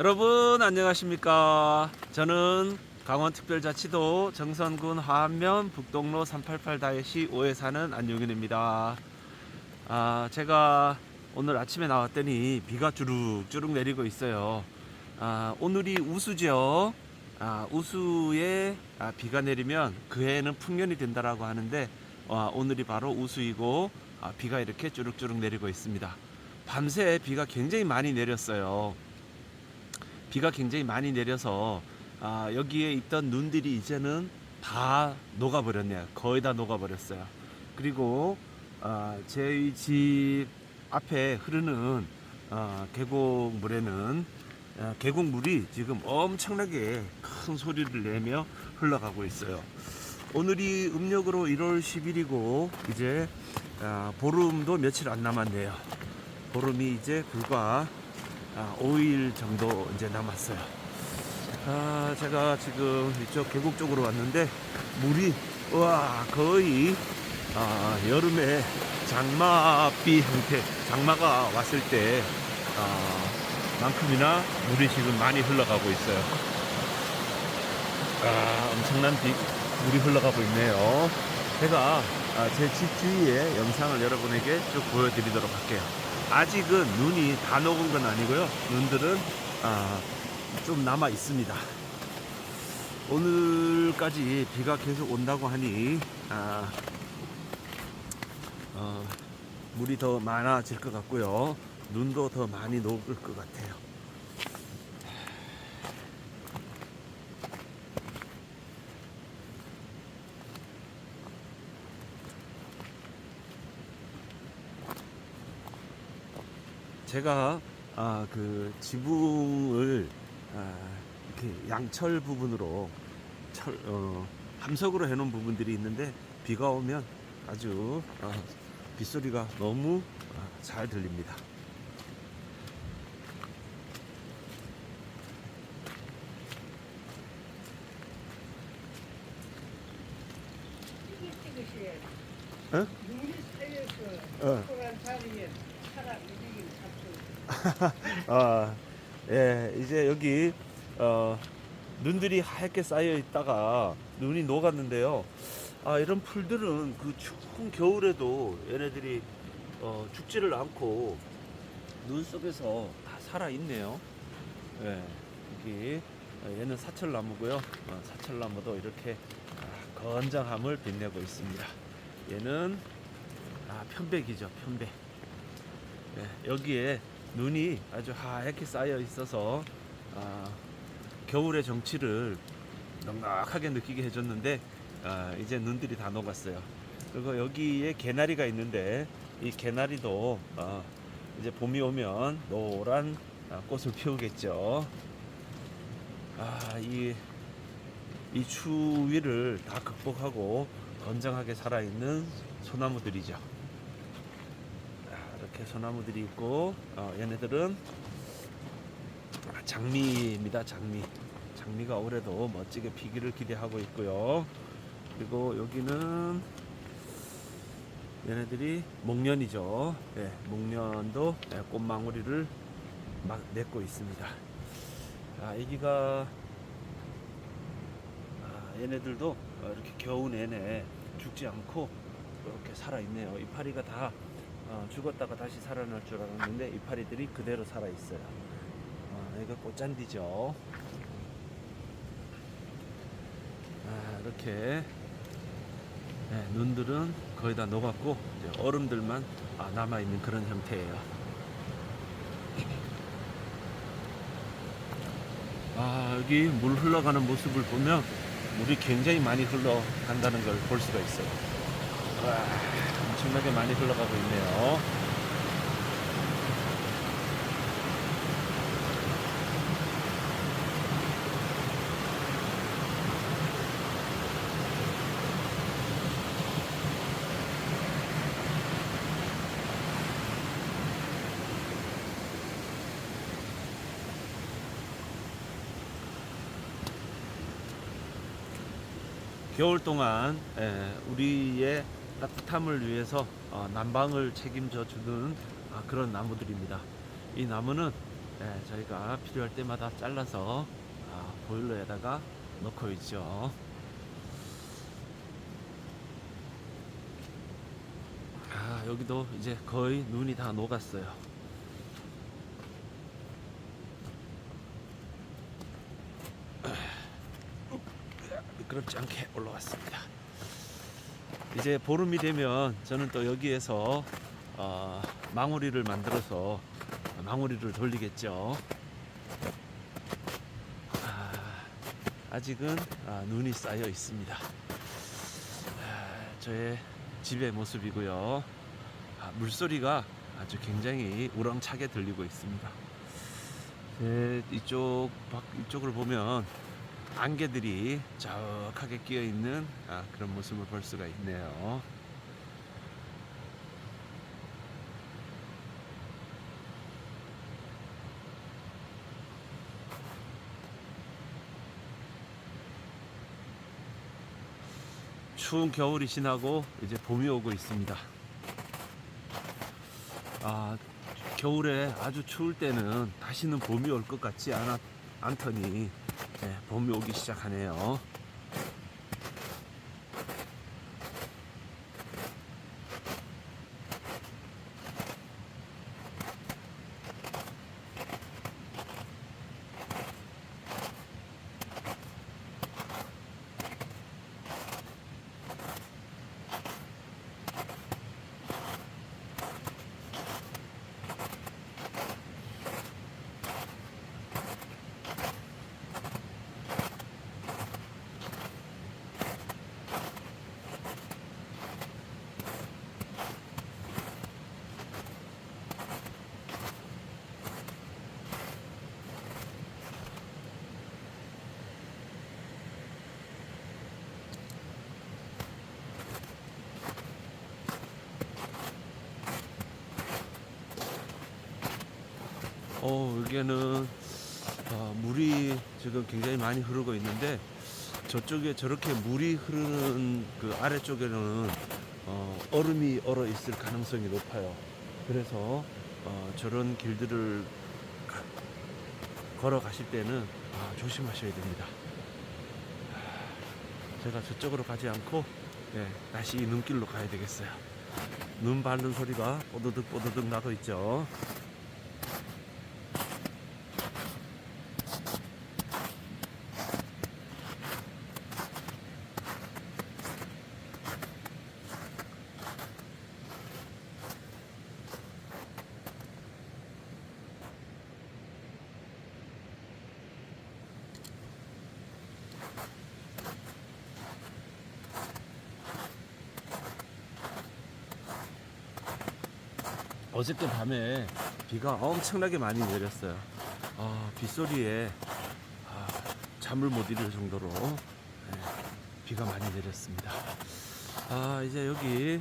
여러분 안녕하십니까? 저는 강원특별자치도 정선군 화암면 북동로 388-5에 사는 안용윤입니다. 아 제가 오늘 아침에 나왔더니 비가 주룩주룩 내리고 있어요. 아 오늘이 우수죠? 아 우수에 아, 비가 내리면 그 해에는 풍년이 된다라고 하는데 아, 오늘이 바로 우수이고 아, 비가 이렇게 주룩주룩 내리고 있습니다. 밤새 비가 굉장히 많이 내렸어요 비가 굉장히 많이 내려서 아, 여기에 있던 눈들이 이제는 다 녹아버렸네요. 거의 다 녹아버렸어요. 그리고 아, 저희 집 앞에 흐르는 아, 계곡물에는 아, 계곡물이 지금 엄청나게 큰 소리를 내며 흘러가고 있어요. 오늘이 음력으로 1월 10일이고 이제 아, 보름도 며칠 안 남았네요. 보름이 이제 불과 아, 5일 정도 이제 남았어요. 아, 제가 지금 이쪽 계곡 쪽으로 왔는데 물이 와 거의 아, 여름에 장마비 형태, 장마가 왔을 때 아, 만큼이나 물이 지금 많이 흘러가고 있어요. 아, 엄청난 비, 물이 흘러가고 있네요. 제가 아, 제집 주위의 영상을 여러분에게 쭉 보여드리도록 할게요. 아직은 눈이 다 녹은 건 아니고요. 눈들은 아, 좀 남아 있습니다. 오늘까지 비가 계속 온다고 하니 아, 어, 물이 더 많아질 것 같고요. 눈도 더 많이 녹을 것 같아요. 제가 아, 그 지붕을 아, 이렇게 양철 부분으로 철, 어, 함석으로 해놓은 부분들이 있는데 비가 오면 아주 어, 빗소리가 너무 아, 잘 들립니다. 어? 쌓여서 어. 아, 예, 이제 여기 어, 눈들이 하얗게 쌓여 있다가 눈이 녹았는데요. 아, 이런 풀들은 그 추운 겨울에도 얘네들이 어, 죽지를 않고 눈 속에서 다 살아 있네요. 예, 여기 어, 얘는 사철나무고요. 어, 사철나무도 이렇게 아, 건장함을 빛내고 있습니다. 얘는 아, 편백이죠, 편백. 예, 여기에 눈이 아주 하얗게 쌓여 있어서 아, 겨울의 정취를 넉넉하게 느끼게 해줬는데 아, 이제 눈들이 다 녹았어요. 그리고 여기에 개나리가 있는데 이 개나리도 아, 이제 봄이 오면 노란 아, 꽃을 피우겠죠. 아, 이, 이 추위를 다 극복하고 건장하게 살아있는 소나무들이죠. 아, 이렇게 소나무들이 있고 어, 얘네들은 아, 장미입니다 장미. 장미가 올해도 멋지게 피기를 기대하고 있고요. 그리고 여기는 얘네들이 목련이죠. 예, 목련도 예, 꽃망울이를 막 맺고 있습니다. 아, 여기가 아, 얘네들도 어, 이렇게 겨우 내내 죽지 않고 이렇게 살아있네요 이파리가 다 어, 죽었다가 다시 살아날 줄 알았는데 이파리들이 그대로 살아 있어요. 어, 여기가 꽃잔디죠. 아, 이렇게 네, 눈들은 거의 다 녹았고 얼음들만 아, 남아 있는 그런 형태예요. 아, 여기 물 흘러가는 모습을 보면 물이 굉장히 많이 흘러간다는 걸 볼 수가 있어요. 와, 엄청나게 많이 흘러가고 있네요. 겨울 동안 에, 우리의 따뜻함을 위해서 어, 난방을 책임져 주는 아, 그런 나무들입니다. 이 나무는 예, 저희가 필요할 때마다 잘라서 아, 보일러에다가 넣고 있죠. 아, 여기도 이제 거의 눈이 다 녹았어요. 미끄럽지 않게 올라왔습니다. 이제 보름이 되면 저는 또 여기에서 어, 망우리를 만들어서 망우리를 돌리겠죠. 아, 아직은 아, 눈이 쌓여 있습니다. 아, 저의 집의 모습이고요. 아, 물소리가 아주 굉장히 우렁차게 들리고 있습니다. 제 이쪽 밖 이쪽을 보면 안개들이 자욱하게 끼어 있는 아, 그런 모습을 볼 수가 있네요. 추운 겨울이 지나고 이제 봄이 오고 있습니다. 아, 겨울에 아주 추울 때는 다시는 봄이 올 것 같지 않아, 않더니 네, 봄이 오기 시작하네요. 어, 여기에는 어, 물이 지금 굉장히 많이 흐르고 있는데 저쪽에 저렇게 물이 흐르는 그 아래쪽에는 어, 얼음이 얼어 있을 가능성이 높아요. 그래서 어, 저런 길들을 가- 걸어 가실 때는 아, 조심하셔야 됩니다. 아, 제가 저쪽으로 가지 않고 예, 다시 이 눈길로 가야 되겠어요. 눈 밟는 소리가 뽀드득 뽀드득 나고 있죠. 어저께 밤에 비가 엄청나게 많이 내렸어요. 아, 빗소리에 아, 잠을 못 이룰 정도로 예, 비가 많이 내렸습니다. 아, 이제 여기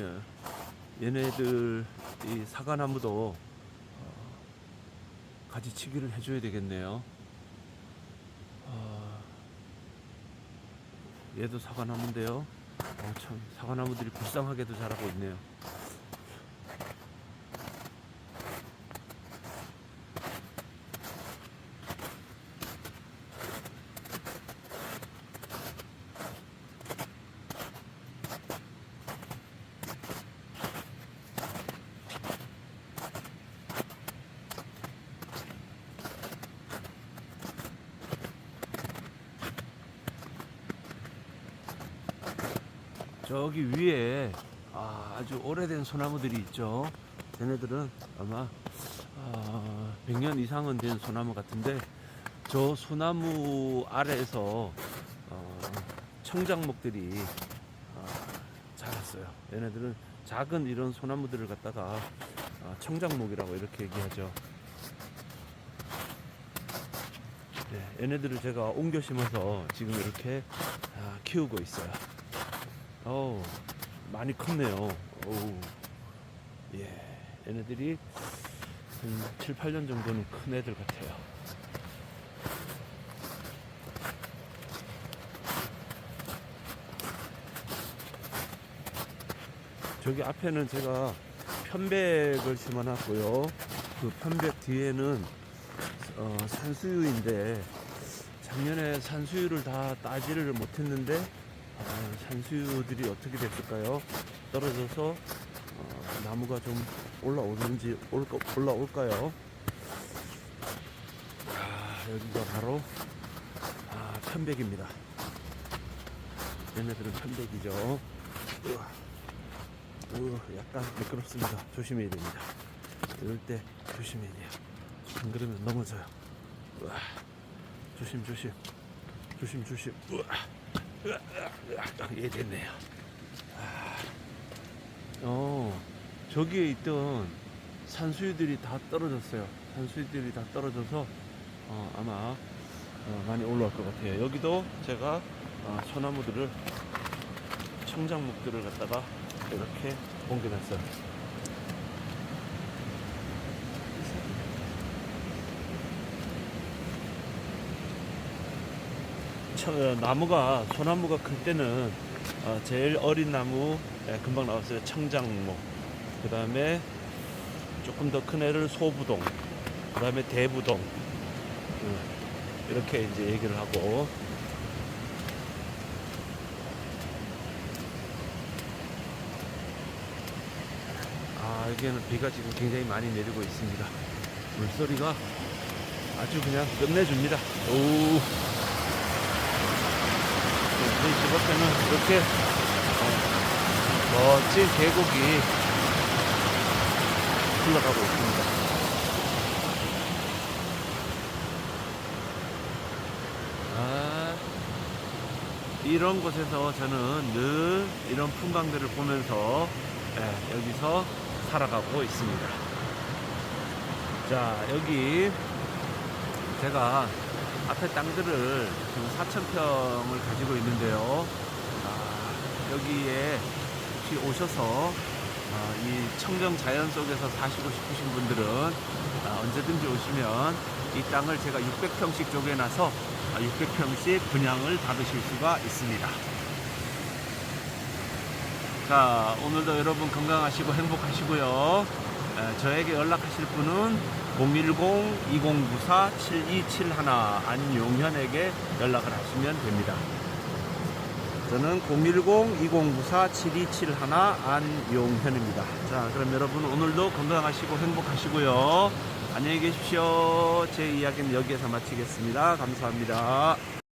예, 얘네들 이 사과나무도 어, 가지치기를 해줘야 되겠네요. 아, 얘도 사과나무인데요. 어, 참 사과나무들이 불쌍하게도 자라고 있네요. 저기 위에 아, 주 오래된 소나무들이 있죠. 얘네들은 아마 아, 100년 이상은 된 소나무 같은데 저 소나무 아래에서 어, 청장목들이 아, 자랐어요. 얘네들은 작은 이런 소나무들을 갖다가 아, 청장목이라고 이렇게 얘기하죠. 네, 얘네들을 제가 옮겨 심어서 지금 이렇게 아, 키우고 있어요. 어우, 많이 컸네요. 어우, 예. 얘네들이 한 7, 8년 정도는 큰 애들 같아요. 저기 앞에는 제가 편백을 심어놨고요. 그 편백 뒤에는 어, 산수유인데 작년에 산수유를 다 따지를 못했는데 아, 산수유들이 어떻게 됐을까요? 떨어져서 어, 나무가 좀 올라오는지 올까, 올라올까요? 아, 여기가 바로 아, 편백입니다. 얘네들은 편백이죠. 우와. 우, 약간 미끄럽습니다. 조심해야 됩니다. 이럴 때 조심해야 돼요. 안 그러면 넘어져요. 우와. 조심 조심. 조심 조심. 우와. 예 됐네요. 아. 어 저기에 있던 산수유들이 다 떨어졌어요. 산수유들이 다 떨어져서 어, 아마 어, 많이 올라올 것 같아요. 여기도 제가 어, 소나무들을 청장목들을 갖다가 이렇게 옮겨놨어요. 청- 어, 나무가 소나무가 클 때는 어, 제일 어린 나무 예, 금방 나왔어요. 청장목 그 다음에 조금 더 큰 애를 소부동. 그 다음에 대부동. 음, 이렇게 이제 얘기를 하고. 아 여기에는 비가 지금 굉장히 많이 내리고 있습니다. 물소리가 아주 그냥 끝내줍니다. 오 우리 집 앞에는 이렇게 어, 멋진 계곡이 흘러가고 있습니다. 아, 이런 곳에서 저는 늘 이런 풍광들을 보면서 예, 여기서 살아가고 있습니다. 자, 여기 제가 앞에 땅들을 지금 4,000평을 가지고 있는데요. 아, 여기에 혹시 오셔서 아, 이 청정 자연 속에서 사시고 싶으신 분들은 아, 언제든지 오시면 이 땅을 제가 600평씩 쪼개놔서 600평씩 분양을 받으실 수가 있습니다. 자, 오늘도 여러분 건강하시고 행복하시고요. 에, 저에게 연락하실 분은 010-2094-7271 안용현에게 연락을 하시면 됩니다. 저는 010-2094-7271 안용현입니다. 자, 그럼 여러분 오늘도 건강하시고 행복하시고요. 안녕히 계십시오. 제 이야기는 여기에서 마치겠습니다. 감사합니다.